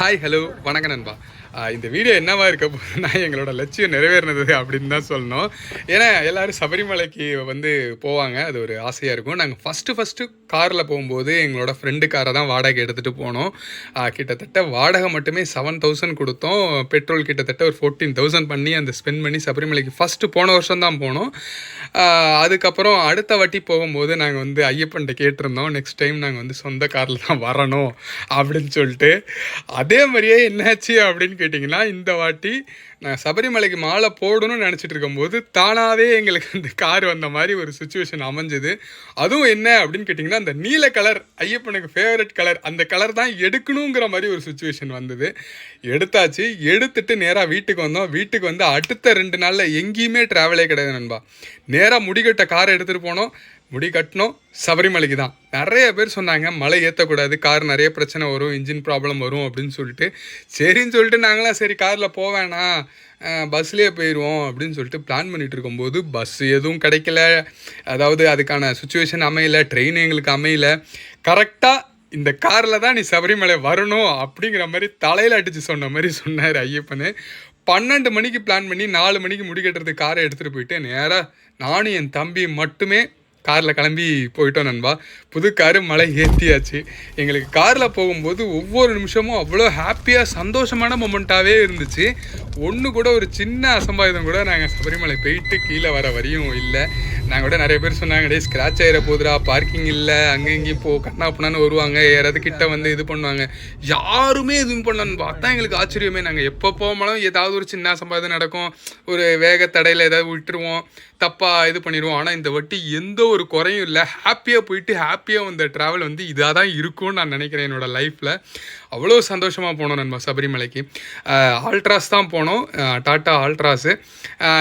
Hi hello வணக்கம் நண்பா. இந்த வீடியோ என்னவா இருக்க போகுதுன்னா எங்களோட லட்சியம் நிறைவேறினது அப்படின்னு தான் சொல்லணும். ஏன்னா எல்லோரும் சபரிமலைக்கு வந்து போவாங்க. அது ஒரு ஆசையாக இருக்கும். நாங்கள் ஃபஸ்ட்டு ஃபஸ்ட்டு காரில் போகும்போது எங்களோட ஃப்ரெண்டு காரை தான் வாடகை எடுத்துகிட்டு போனோம். கிட்டத்தட்ட வாடகை மட்டுமே செவன் தௌசண்ட் கொடுத்தோம். பெட்ரோல் கிட்டத்தட்ட ஒரு ஃபோர்டீன் தௌசண்ட் பண்ணி அந்த ஸ்பெண்ட் பண்ணி சபரிமலைக்கு ஃபஸ்ட்டு போன வருஷம் தான் போனோம். அதுக்கப்புறம் அடுத்த வாட்டி போகும்போது நாங்கள் வந்து ஐயப்பன்ட்ட கேட்டிருந்தோம். நெக்ஸ்ட் டைம் நாங்கள் வந்து சொந்த காரில் தான் வரணும் அப்படின்னு சொல்லிட்டு. அதே மாதிரியே என்னாச்சு அப்படின்னு கேட்டிங்கன்னா இந்த வாட்டி நான் சபரிமலைக்கு மாலை போடணும்னு நினச்சிட்டு இருக்கும்போது தானாகவே எங்களுக்கு அந்த கார் வந்த மாதிரி ஒரு சுச்சுவேஷன் அமைஞ்சுது. அதுவும் என்ன அப்படின்னு கேட்டிங்கன்னா அந்த நீல கலர் ஐயப்பனுக்கு ஃபேவரட் கலர் அந்த கலர் தான் எடுக்கணுங்கிற மாதிரி ஒரு சுச்சுவேஷன் வந்தது. எடுத்தாச்சு. எடுத்துட்டு நேராக வீட்டுக்கு வந்தோம். வீட்டுக்கு வந்து அடுத்த ரெண்டு நாளில் எங்கேயுமே ட்ராவலே கிடையாது நண்பா. நேராக முடிகட்ட காரை எடுத்துகிட்டு போனோம். முடி கட்டணும் சபரிமலைக்கு தான். நிறைய பேர் சொன்னாங்க மலை ஏற்றக்கூடாது கார் நிறைய பிரச்சனை வரும் இன்ஜின் ப்ராப்ளம் வரும் அப்படின்னு சொல்லிட்டு. சரின்னு சொல்லிட்டு நாங்களாம் சரி காரில் போவேண்ணா பஸ்லேயே போயிடுவோம் அப்படின்னு சொல்லிட்டு பிளான் பண்ணிகிட்டு இருக்கும்போது பஸ் எதுவும் கிடைக்கல. அதாவது அதுக்கான சுச்சுவேஷன் அமையல ட்ரெயின் எங்களுக்கு அமையல. கரெக்டாக இந்த காரில் தான் நீ சபரிமலை வரணும் அப்படிங்கிற மாதிரி தலையில் அடித்து சொன்ன மாதிரி சொன்னார் ஐயப்பனு. பன்னெண்டு மணிக்கு பிளான் பண்ணி நாலு மணிக்கு முடிக்கட்டுறது காரை எடுத்துகிட்டு போயிட்டு நேராக நானும் என் தம்பி மட்டுமே காரில் கிளம்பி போயிட்டோம் நண்பா. புது காரு மழை ஏற்றியாச்சு எங்களுக்கு காரில் போகும்போது ஒவ்வொரு நிமிஷமும் அவ்வளோ ஹாப்பியாக சந்தோஷமான மொமெண்ட்டாகவே இருந்துச்சு. ஒன்று கூட ஒரு சின்ன அசம்பாவிதம் கூட நாங்கள் சபரிமலை போயிட்டு கீழே வர வரையும் இல்லை. நாங்கள் கூட நிறைய பேர் சொன்னாங்க டே ஸ்க்ராட்ச் ஆகிற போதுடா பார்க்கிங் இல்லை அங்கே இங்கேயும் போ கண்ணா பண்ணான்னு வருவாங்க யாராவது கிட்ட வந்து இது பண்ணுவாங்க. யாருமே எதுவும் பண்ணலன்னு பார்த்தா எங்களுக்கு ஆச்சரியமே. நாங்கள் எப்போ போனாலும் ஏதாவது ஒரு சின்ன அசம்பாவிதம் நடக்கும். ஒரு வேக தடையில் ஏதாவது விட்டுருவோம் தப்பாக இது பண்ணிடுவோம் ஆனால் இந்த வட்டி எந்த ஒரு குறையும் இல்லை. ஹாப்பியாக போயிட்டு ஹாப்பியாக வந்த ட்ராவல் வந்து இதாக தான் இருக்கும்னு நான் நினைக்கிறேன் என்னோடய லைஃப்பில் அவ்வளோ சந்தோஷமாக போனோம் நம்ம சபரிமலைக்கு. ஆல்ட்ராஸ் தான் போனோம். அஹ் டாட்டா ஆல்ட்ராஸு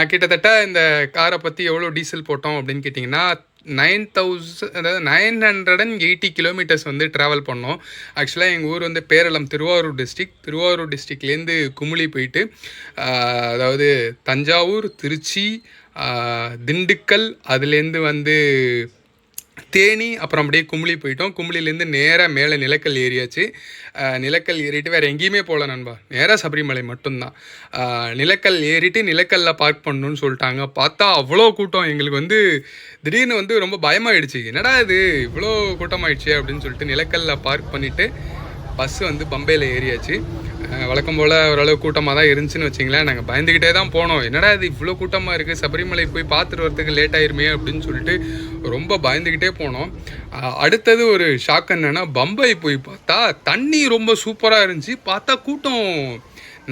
கிட்டத்தட்ட இந்த காரை பற்றி எவ்வளோ டீசல் போட்டோம் அப்படின்னு கேட்டிங்கன்னா நைன் தௌசண்ட் அதாவது nine hundred and eighty kilometres வந்து ட்ராவல் பண்ணோம். ஆக்சுவலாக எங்கள் ஊர் வந்து பேரளம் திருவாரூர் டிஸ்ட்ரிக் திருவாரூர் டிஸ்ட்ரிக்ட்லேருந்து குமுளி போயிட்டு அதாவது தஞ்சாவூர் திருச்சி திண்டுக்கல் அதுலேருந்து வந்து தேனி அப்புறம் அப்படியே கும்பலி போயிட்டோம். கும்பலிலேருந்து நேராக மேலே நிலக்கல் ஏறியாச்சு. நிலக்கல் ஏறிட்டு வேறு எங்கேயுமே போகல நண்பா. நேராக சபரிமலை மட்டும்தான். நிலக்கல் ஏறிட்டு நிலக்கல்ல பார்க் பண்ணணும்னு சொல்லிட்டாங்க. பார்த்தா அவ்வளோ கூட்டம். எங்களுக்கு வந்து திடீர்னு வந்து ரொம்ப பயமாயிடுச்சு. என்னடா இது? இவ்வளோ கூட்டமாயிடுச்சு அப்படின்னு சொல்லிட்டு நிலக்கல்ல பார்க் பண்ணிவிட்டு பஸ் வந்து பம்பையில் ஏறியாச்சு. வழக்கம் போல் ஓரளவு கூட்டமாக தான் இருந்துச்சுன்னு வச்சிங்களேன் நாங்கள் பயந்துக்கிட்டே தான் போனோம். என்னடா இது இவ்வளோ கூட்டமாக இருக்குது சபரிமலை போய் பார்த்துட்டு வரதுக்கு லேட் ஆயிருமே அப்படின்னு சொல்லிட்டு ரொம்ப பயந்துக்கிட்டே போனோம். அடுத்தது ஒரு ஷாக் என்னென்னா பம்பை போய் பார்த்தா தண்ணி ரொம்ப சூப்பராக இருந்துச்சு. பார்த்தா கூட்டம்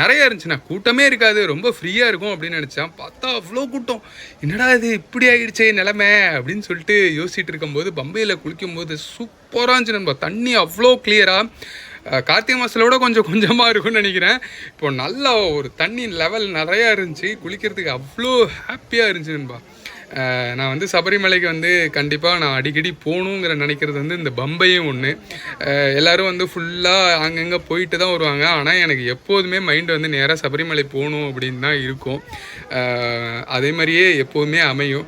நிறைய இருந்துச்சுண்ணா கூட்டமே இருக்காது ரொம்ப ஃப்ரீயாக இருக்கும் அப்படின்னு நினச்சேன். பார்த்தா அவ்வளோ கூட்டம். என்னடா இது இப்படி ஆகிடுச்சே நிலமை அப்படின்னு சொல்லிட்டு யோசிச்சுட்டு இருக்கும்போது பம்பையில் குளிக்கும்போது சூப்பராக இருந்துச்சு நண்பா. தண்ணி அவ்வளோ கிளியராக கார்த்திகை மாதத்தில் விட கொஞ்சம் கொஞ்சமாக இருக்கும்னு நினைக்கிறேன். இப்போ நல்லா ஒரு தண்ணி லெவல் நிறையா இருந்துச்சு. குளிக்கிறதுக்கு அவ்வளோ ஹாப்பியாக இருந்துச்சு நண்பா. நான் வந்து சபரிமலைக்கு வந்து கண்டிப்பாக நான் அடிக்கடி போகணுங்கிற நினைக்கிறது வந்து இந்த பம்பையும் ஒன்று எல்லோரும் வந்து ஃபுல்லாக அங்கங்கே போயிட்டு தான் வருவாங்க. ஆனால் எனக்கு எப்போதுமே மைண்டு வந்து நேராக சபரிமலை போகணும் அப்படின்னு தான் இருக்கும். அதே மாதிரியே எப்போதுமே அமையும்.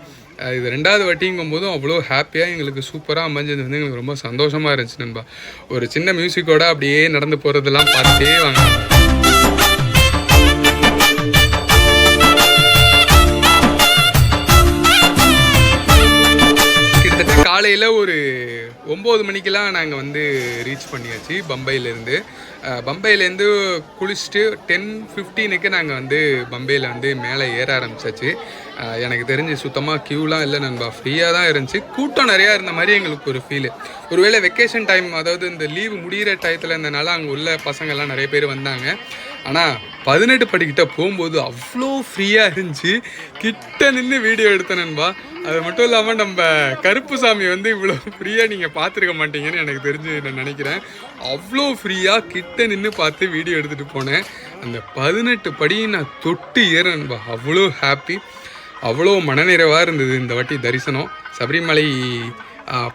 இது ரெண்டாவது வட்டிங்கும் போதும் அவ்வளோ ஹாப்பியாக எங்களுக்கு சூப்பராக அமைஞ்சது வந்து எங்களுக்கு ரொம்ப சந்தோஷமாக இருந்துச்சு நண்பா. ஒரு சின்ன மியூசிக்கோட அப்படியே நடந்து போகிறதெல்லாம் பார்த்துட்டே வாங்க. கிட்டத்தட்ட காலையில் ஒரு ஒம்பது மணிக்கெலாம் நாங்கள் வந்து ரீச் பண்ணியாச்சு பம்பையிலேருந்து. பம்பையிலேருந்து குளிச்சுட்டு டென் ஃபிஃப்டீனுக்கு நாங்கள் வந்து பம்பையில் வந்து மேலே ஏற ஆரம்பிச்சாச்சு. எனக்கு தெரிஞ்சு சுத்தமாக க்யூலாம் இல்லை நண்பா. ஃப்ரீயாக தான் இருந்துச்சு. கூட்டம் நிறையா இருந்த மாதிரி எங்களுக்கு ஒரு ஃபீலு ஒருவேளை வெக்கேஷன் டைம் அதாவது இந்த லீவு முடிகிற டயத்தில் இருந்தனால அங்கே உள்ள பசங்கள்லாம் நிறைய பேர் வந்தாங்க. ஆனால் பதினெட்டு படிக்கிட்ட போகும்போது அவ்வளோ ஃப்ரீயாக இருந்துச்சு. கிட்ட நின்று வீடியோ எடுத்தேன் நண்பா. அது மட்டும் இல்லாமல் நம்ம கருப்பு சாமி வந்து இவ்வளோ ஃப்ரீயாக நீங்கள் பார்த்துருக்க மாட்டீங்கன்னு எனக்கு தெரிஞ்சு நான் நினைக்கிறேன். அவ்வளோ ஃப்ரீயாக கிட்ட நின்று பார்த்து வீடியோ எடுத்துகிட்டு போனேன். அந்த பதினெட்டு படியும் நான் தொட்டு ஏற நண்பா அவ்வளோ ஹாப்பி அவ்வளோ மனநிறைவாக இருந்தது இந்த வாட்டி தரிசனம். சபரிமலை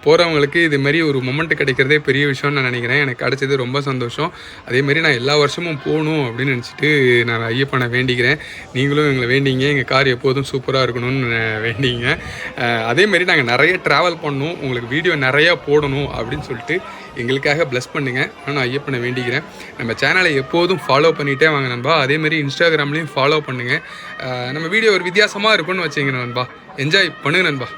போகிறவங்களுக்கு இதுமாரி ஒரு மொமெண்ட் கிடைக்கிறதே பெரிய விஷயம்னு நான் நினைக்கிறேன். எனக்கு கிடைச்சது ரொம்ப சந்தோஷம். அதேமாரி நான் எல்லா வருஷமும் போகணும் அப்படின்னு நினச்சிட்டு நான் ஐயப்பனை வேண்டிக்கிறேன். நீங்களும் எங்களை வேண்டிங்க. எங்கள் கார் எப்போதும் சூப்பராக இருக்கணும்னு வேண்டிங்க. அதேமாரி நாங்கள் நிறைய ட்ராவல் பண்ணணும். உங்களுக்கு வீடியோ நிறையா போடணும் அப்படின்னு சொல்லிட்டு எங்களுக்காக ப்ளஸ் பண்ணுங்கள் நான் ஐயப்பனை வேண்டிக்கிறேன். நம்ம சேனலை எப்போதும் ஃபாலோ பண்ணிகிட்டே வாங்க நண்பா. அதே மாதிரி இன்ஸ்டாகிராம்லேயும் ஃபாலோ பண்ணுங்கள் நம்ம வீடியோ ஒரு வித்தியாசமாக இருக்கும்னு வச்சுங்க நண்பா. என்ஜாய் பண்ணுங்க நண்பா.